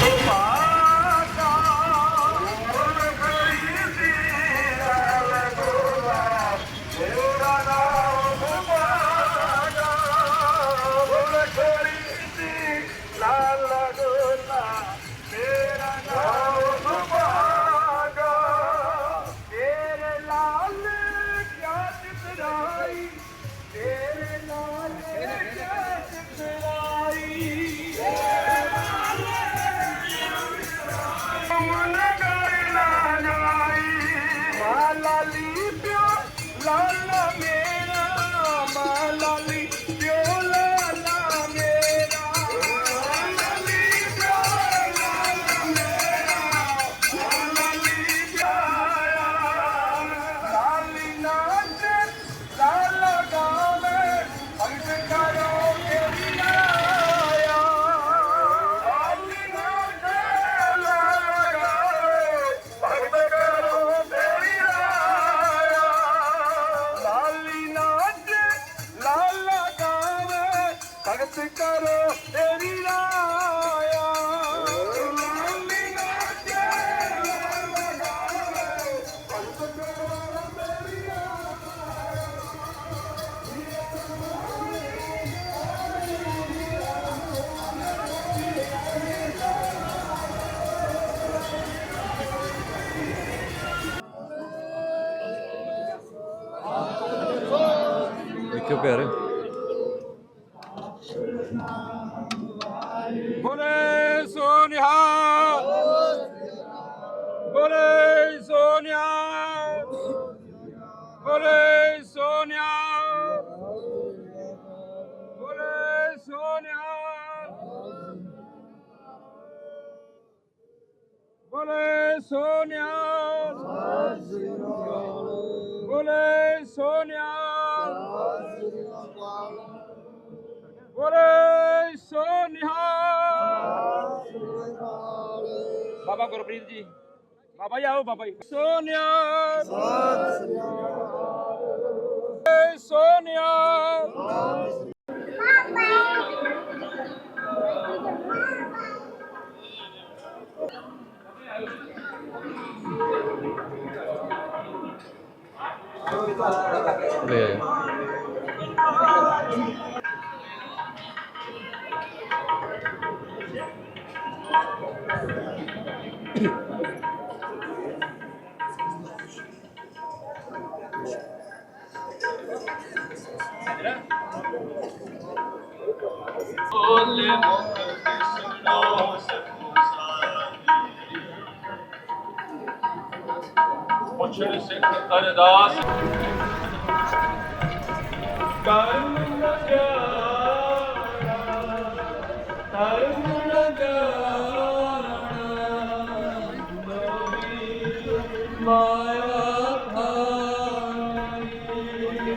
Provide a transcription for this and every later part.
so far. பேர் बोले सोनिया बोले सोनिया बोले सोनिया बोले सोनिया बोले सोनिया बोले सोनिया ਬੋਲੇ ਬਾਬਾ ਗੁਰਪ੍ਰੀਤ ਜੀ ਬਾਬਾ ਜੀ ਆਓ ਬਾਬਾ ਜੀ। ਸੋ ਸਤਿ ਸ੍ਰੀ ਅਕਾਲ। Başarı sekreteri daha. Gönlümde gel.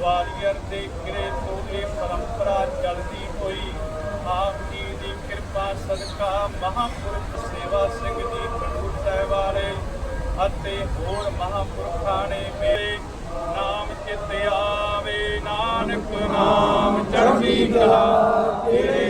Gwalior ਦੇ ਕਿਰੇ ਤੋਂ ਇਹ ਪਰੰਪਰਾ ਚੱਲਦੀ ਹੋਈ, ਆਪ ਜੀ ਦੀ ਕਿਰਪਾ ਸਦਕਾ ਮਹਾਪੁਰਖ ਸੇਵਾ ਸਿੰਘ ਜੀ ਖਡੂਰ ਸਾਹਿਬ ਵਾਲੇ ਅਤੇ ਹੋਰ ਮਹਾਪੁਰਖਾਂ ਨੇ ਮੇਰੇ ਨਾਮ ਚਿਤ ਆਵੇ, ਨਾਨਕ ਨਾਮ ਚੜ੍ਹਦੀ ਕਲਾ ਤੇਰੇ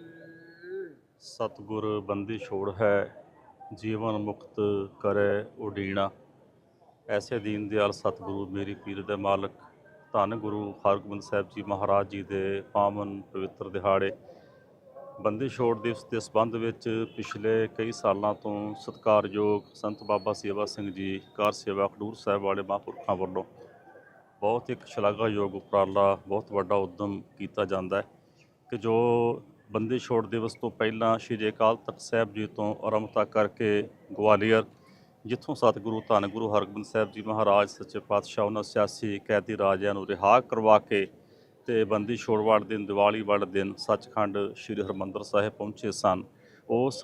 ਸਤਿਗੁਰ ਬੰਦੀ ਛੋੜ ਹੈ, ਜੀਵਨ ਮੁਕਤ ਕਰੇ ਉਡੀਣਾ। ਐਸੇ ਦੀਨ ਦਿਆਲ ਸਤਿਗੁਰੂ ਮੇਰੀ ਪੀਰ ਦੇ ਮਾਲਕ, ਧੰਨ ਗੁਰੂ ਹਰਗੋਬਿੰਦ ਸਾਹਿਬ ਜੀ ਮਹਾਰਾਜ ਜੀ ਦੇ ਪਾਵਨ ਪਵਿੱਤਰ ਦਿਹਾੜੇ। ਬੰਦੀ ਛੋੜ ਦਿਵਸ ਦੇ ਸੰਬੰਧ ਵਿੱਚ ਪਿਛਲੇ ਕਈ ਸਾਲਾਂ ਤੋਂ ਸਤਿਕਾਰਯੋਗ ਸੰਤ ਬਾਬਾ ਸੇਵਾ ਸਿੰਘ ਜੀ, ਕਾਰ ਸੇਵਾ ਖਡੂਰ ਸਾਹਿਬ ਵਾਲੇ ਮਹਾਂਪੁਰਖਾਂ ਵੱਲੋਂ ਬਹੁਤ ਇੱਕ ਸ਼ਲਾਘਾਯੋਗ ਉਪਰਾਲਾ, ਬਹੁਤ ਵੱਡਾ ਉਦਮ ਕੀਤਾ ਜਾਂਦਾ ਹੈ ਕਿ ਜੋ ਬੰਦੀ ਛੋੜ ਦਿਵਸ ਤੋਂ ਪਹਿਲਾਂ ਸ਼੍ਰੀ ਅਕਾਲ ਤਖਤ ਸਾਹਿਬ ਜੀ ਤੋਂ ਆਰੰਭਤਾ ਕਰਕੇ ਗਵਾਲੀਅਰ, ਜਿੱਥੋਂ ਸਤਿਗੁਰੂ ਧੰਨ ਗੁਰੂ ਹਰਗੋਬਿੰਦ ਸਾਹਿਬ ਜੀ ਮਹਾਰਾਜ, ਸੱਚੇ ਪਾਤਸ਼ਾਹ ਉਹਨਾਂ ਸਿਆਸੀ ਕੈਦੀ ਰਾਜਿਆਂ ਨੂੰ ਰਿਹਾ ਕਰਵਾ ਕੇ ਤੇ ਬੰਦੀ ਛੋੜ ਵਾਲੇ ਦਿਨ, ਦੀਵਾਲੀ ਵਾਲੇ ਦਿਨ ਸੱਚਖੰਡ ਸ੍ਰੀ ਹਰਮੰਦਰ ਸਾਹਿਬ ਪਹੁੰਚੇ ਸਨ। ਉਸ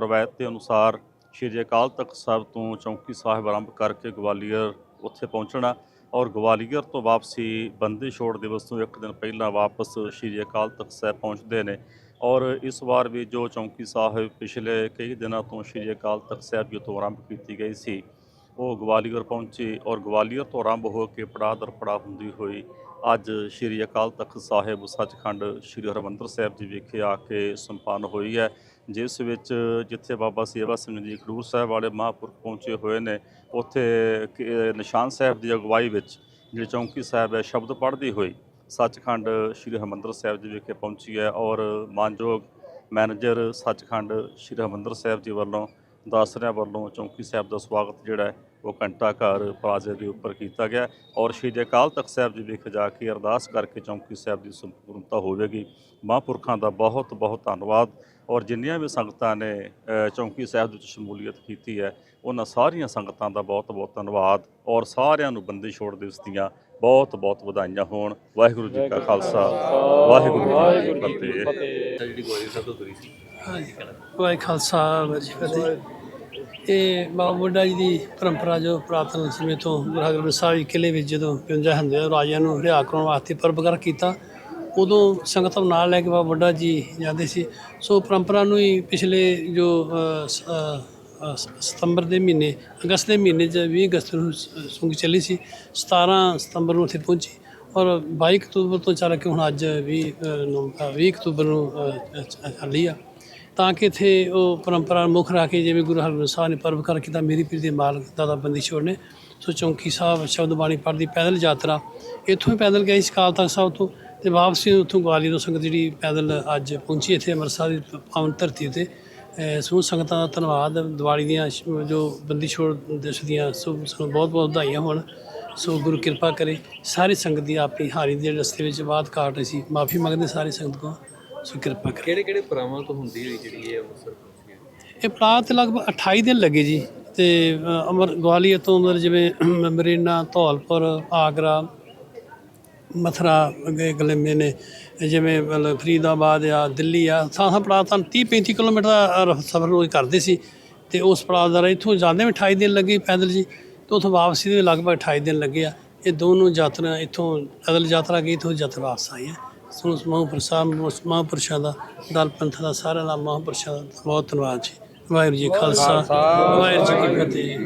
ਰਵਾਇਤ ਦੇ ਅਨੁਸਾਰ ਸ਼੍ਰੀ ਅਕਾਲ ਤਖਤ ਸਾਹਿਬ ਤੋਂ ਚੌਂਕੀ ਸਾਹਿਬ ਆਰੰਭ ਕਰਕੇ ਗਵਾਲੀਅਰ ਉੱਥੇ ਪਹੁੰਚਣਾ ਔਰ ਗਵਾਲੀਅਰ ਤੋਂ ਵਾਪਸੀ ਬੰਦੀ ਛੋੜ ਦਿਵਸ ਤੋਂ ਇੱਕ ਦਿਨ ਪਹਿਲਾਂ ਵਾਪਸ ਸ਼੍ਰੀ ਅਕਾਲ ਤਖਤ ਸਾਹਿਬ ਪਹੁੰਚਦੇ ਨੇ। ਔਰ ਇਸ ਵਾਰ ਵੀ ਜੋ ਚੌਂਕੀ ਸਾਹਿਬ ਪਿਛਲੇ ਕਈ ਦਿਨਾਂ ਤੋਂ ਸ਼੍ਰੀ ਅਕਾਲ ਤਖਤ ਸਾਹਿਬ ਜੀ ਤੋਂ ਆਰੰਭ ਕੀਤੀ ਗਈ ਸੀ, ਉਹ ਗਵਾਲੀਅਰ ਪਹੁੰਚੀ ਔਰ ਗਵਾਲੀਅਰ ਤੋਂ ਆਰੰਭ ਹੋ ਕੇ ਪੜਾਅ ਦਰ ਪੜਾਅ ਹੁੰਦੀ ਹੋਈ ਅੱਜ ਸ਼੍ਰੀ ਅਕਾਲ ਤਖਤ ਸਾਹਿਬ ਸੱਚਖੰਡ ਸ਼੍ਰੀ ਹਰਿਮੰਦਰ ਸਾਹਿਬ ਜੀ ਵਿਖੇ ਆ ਕੇ ਸੰਪੰਨ ਹੋਈ ਹੈ, ਜਿਸ ਵਿੱਚ ਜਿੱਥੇ ਬਾਬਾ ਸੇਵਾ ਸਿੰਘ ਜੀ ਖਡੂਰ ਸਾਹਿਬ ਵਾਲੇ ਮਹਾਂਪੁਰਖ ਪਹੁੰਚੇ ਹੋਏ ਨੇ, ਉੱਥੇ ਕਿ- ਨਿਸ਼ਾਨ ਸਾਹਿਬ ਦੀ ਅਗਵਾਈ ਵਿੱਚ ਜਿਹੜੀ ਚੌਂਕੀ ਸਾਹਿਬ ਹੈ ਸ਼ਬਦ ਪੜ੍ਹਦੀ ਹੋਈ ਸੱਚਖੰਡ ਸ਼੍ਰੀ ਹਰਿਮੰਦਰ ਸਾਹਿਬ ਜੀ ਵਿਖੇ ਪਹੁੰਚੀ ਹੈ ਔਰ ਮਾਨਯੋਗ ਮੈਨੇਜਰ ਸੱਚਖੰਡ ਸ਼੍ਰੀ ਹਰਿਮੰਦਰ ਸਾਹਿਬ ਜੀ ਵੱਲੋਂ, ਦਾਸਰਿਆਂ ਵੱਲੋਂ ਚੌਂਕੀ ਸਾਹਿਬ ਦਾ ਸਵਾਗਤ ਜਿਹੜਾ ਉਹ ਘੰਟਾ ਘਰ ਪਲਾਜ਼ੇ ਦੇ ਉੱਪਰ ਕੀਤਾ ਗਿਆ ਔਰ ਸ਼੍ਰੀ ਅਕਾਲ ਤਖਤ ਸਾਹਿਬ ਜੀ ਵਿਖੇ ਜਾ ਕੇ ਅਰਦਾਸ ਕਰਕੇ ਚੌਂਕੀ ਸਾਹਿਬ ਦੀ ਸੰਪੂਰਨਤਾ ਹੋਵੇਗੀ। ਮਹਾਂਪੁਰਖਾਂ ਦਾ ਬਹੁਤ ਬਹੁਤ ਧੰਨਵਾਦ ਔਰ ਜਿੰਨੀਆਂ ਵੀ ਸੰਗਤਾਂ ਨੇ ਚੌਂਕੀ ਸਾਹਿਬ ਵਿੱਚ ਸ਼ਮੂਲੀਅਤ ਕੀਤੀ ਹੈ ਉਹਨਾਂ ਸਾਰੀਆਂ ਸੰਗਤਾਂ ਦਾ ਬਹੁਤ ਬਹੁਤ ਧੰਨਵਾਦ ਔਰ ਸਾਰਿਆਂ ਨੂੰ ਬੰਦੀ ਛੋੜ ਦਿਵਸ ਦੀਆਂ ਬਹੁਤ ਬਹੁਤ ਵਧਾਈਆਂ ਹੋਣ। ਵਾਹਿਗੁਰੂ ਜੀ ਕਾ ਖਾਲਸਾ। ਵਾਹਿਗੁਰੂ ਜੀ ਕੀ ਫਤਿਹ। ਹਾਂਜੀ। ਵਾਹਿ ਖਾਲਸਾ ਵਾਹਿਗੁਰੂ ਜੀ ਕੀ ਫਤਿਹ। ਇਹ ਬਾਬਾ ਬੁੱਢਾ ਜੀ ਦੀ ਪਰੰਪਰਾ ਜੋ ਪ੍ਰਾਤਨ ਸਮੇਂ ਤੋਂ ਗੁਰੂ ਹਰਗੋਬਿੰਦ ਸਾਹਿਬ ਜੀ ਕਿਲੇ ਵਿੱਚ ਜਦੋਂ 55 ਹੁੰਦੇ ਰਾਜਿਆਂ ਨੂੰ ਰਿਹਾ ਕਰਾਉਣ ਵਾਸਤੇ ਪਰਬਗਰ ਕੀਤਾ ਉਦੋਂ ਸੰਗਤਾਂ ਨੂੰ ਨਾਲ ਲੈ ਕੇ ਬਾਬਾ ਬੁੱਢਾ ਜੀ ਜਾਂਦੇ ਸੀ। ਸੋ ਪਰੰਪਰਾ ਨੂੰ ਹੀ ਪਿਛਲੇ ਜੋ ਸਤੰਬਰ ਦੇ ਮਹੀਨੇ ਅਗਸਤ ਦੇ ਮਹੀਨੇ 'ਚ 20 ਅਗਸਤ ਨੂੰ ਸੁੰਗ ਚੱਲੀ ਸੀ। 17 ਸਤੰਬਰ ਨੂੰ ਇੱਥੇ ਪਹੁੰਚੀ ਔਰ 22 ਅਕਤੂਬਰ ਤੋਂ ਚੱਲ ਕੇ ਹੁਣ ਅੱਜ 20 ਨਵੰਬਰ ਨਵੰ- 20 ਅਕਤੂਬਰ ਨੂੰ ਅ, ਚੱਲੀ ਆ। ਤਾਂ ਕਿ ਇੱਥੇ ਉਹ ਪਰੰਪਰਾ ਮੁੱਖ ਰੱਖ ਕੇ ਜਿਵੇਂ ਗੁਰੂ ਹਰਗੋਬਿੰਦ ਸਾਹਿਬ ਨੇ ਪਰਵ ਕਰ ਕੀਤਾ ਮੇਰੀ ਪੀਰ ਦੇ ਮਾਲਕ ਦਾਦਾ ਬੰਦੀ ਛੋੜ ਨੇ ਸੋ ਚੌਂਕੀ ਸਾਹਿਬ ਸ਼ਬਦ ਬਾਣੀ ਪੜ੍ਹਦੀ ਪੈਦਲ ਯਾਤਰਾ ਇੱਥੋਂ ਹੀ ਪੈਦਲ ਗਈ ਸੀ ਅਕਾਲ ਤਖਤ ਸਾਹਿਬ ਤੋਂ ਤੇ ਵਾਪਸੀ ਉੱਥੋਂ ਗਵਾਲੀਅਰ ਤੋਂ ਸੰਗਤ ਜਿਹੜੀ ਪੈਦਲ ਅੱਜ ਪਹੁੰਚੀ ਇੱਥੇ ਅੰਮ੍ਰਿਤਸਰ ਦੀ ਪਾਵਨ ਧਰਤੀ ਤੇ ਸਮੂਹ ਸੰਗਤਾਂ ਦਾ ਧੰਨਵਾਦ ਦੀਵਾਲੀ ਦੀਆਂ ਸ਼- ਜੋ ਬੰਦੀ ਛੋੜ ਦਿਵਸ ਦੀਆਂ ਸੋ ਸਾਨੂੰ ਬਹੁਤ ਬਹੁਤ ਵਧਾਈਆਂ ਹੋਣ। ਸੋ ਗੁਰੂ ਕਿਰਪਾ ਕਰੇ ਸਾਰੀ ਸੰਗਤ ਦੀ ਆਪਣੀ ਹਾਰੀ ਦੇ ਰਸਤੇ ਵਿੱਚ ਬਾਤ ਕਾਟ ਸੀ। ਮਾਫੀ ਮੰਗਦੇ ਸਾਰੀ ਸੰਗਤ ਕੋ ਸੋ ਕਿਰਪਾ ਕਰੇ। ਕਿਹੜੇ ਕਿਹੜੇ ਪਰਾਵਾਂ ਤੋਂ ਹੁੰਦੀ ਹੋਈ ਜਿਹੜੀ ਇਹ ਪਹੁੰਚੀ ਹੈ ਇਹ ਪੜਾਅ ਤੇ ਲਗਭਗ 28 ਦਿਨ ਲੱਗੇ ਜੀ। ਤੇ ਅ, ਅਮਰ ਗਵਾਲੀਅਰ ਤੋਂ ਮਤਲਬ ਜਿਵੇਂ ਮਰੀਨਾ ਧੌਲਪੁਰ ਆਗਰਾ ਮਥਰਾ ਅੱਗੇ ਗਲੇਮੇ ਨੇ ਜਿਵੇਂ ਮਤਲਬ ਫਰੀਦਾਬਾਦ ਆ ਦਿੱਲੀ ਆ ਥਾਂ ਥਾਂ ਪੜਾਅ ਤਾਂ 30 35 ਕਿਲੋਮੀਟਰ ਦਾ ਸਫ਼ਰ ਰੋਜ਼ ਕਰਦੇ ਸੀ। ਤੇ ਉਸ ਪੜਾਅ ਦਾ ਇੱਥੋਂ ਜਾਂਦੇ ਵੀ 28 ਦਿਨ ਲੱਗੇ ਪੈਦਲ ਜੀ ਤੇ ਉੱਥੋਂ ਵਾਪਸੀ ਦੇ ਲਗਭਗ 28 ਦਿਨ ਲੱਗੇ ਆ। ਇਹ ਦੋਨੋਂ ਯਾਤਰਾ ਇੱਥੋਂ ਪੈਦਲ ਯਾਤਰਾ ਗਈ ਇੱਥੋਂ ਯਾਤਰਾ ਵਾਪਸ ਆਈ ਹੈ ਸੋ ਉਸ ਮਹਾਂਪੁਰਸ਼ਾਂ ਮਹਾਂਪੁਰਸ਼ਾਂ ਦਾ ਦਲ ਪੰਥ ਦਾ ਸਾਰਿਆਂ ਦਾ ਮਹਾਂਪੁਰਸ਼ਾਂ ਦਾ ਬਹੁਤ ਧੰਨਵਾਦ ਜੀ। ਵਾਹਿਗੁਰੂ ਜੀ ਖਾਲਸਾ ਵਾਹਿਗੁਰੂ ਜੀ ਕੀ ਫਤਿਹ।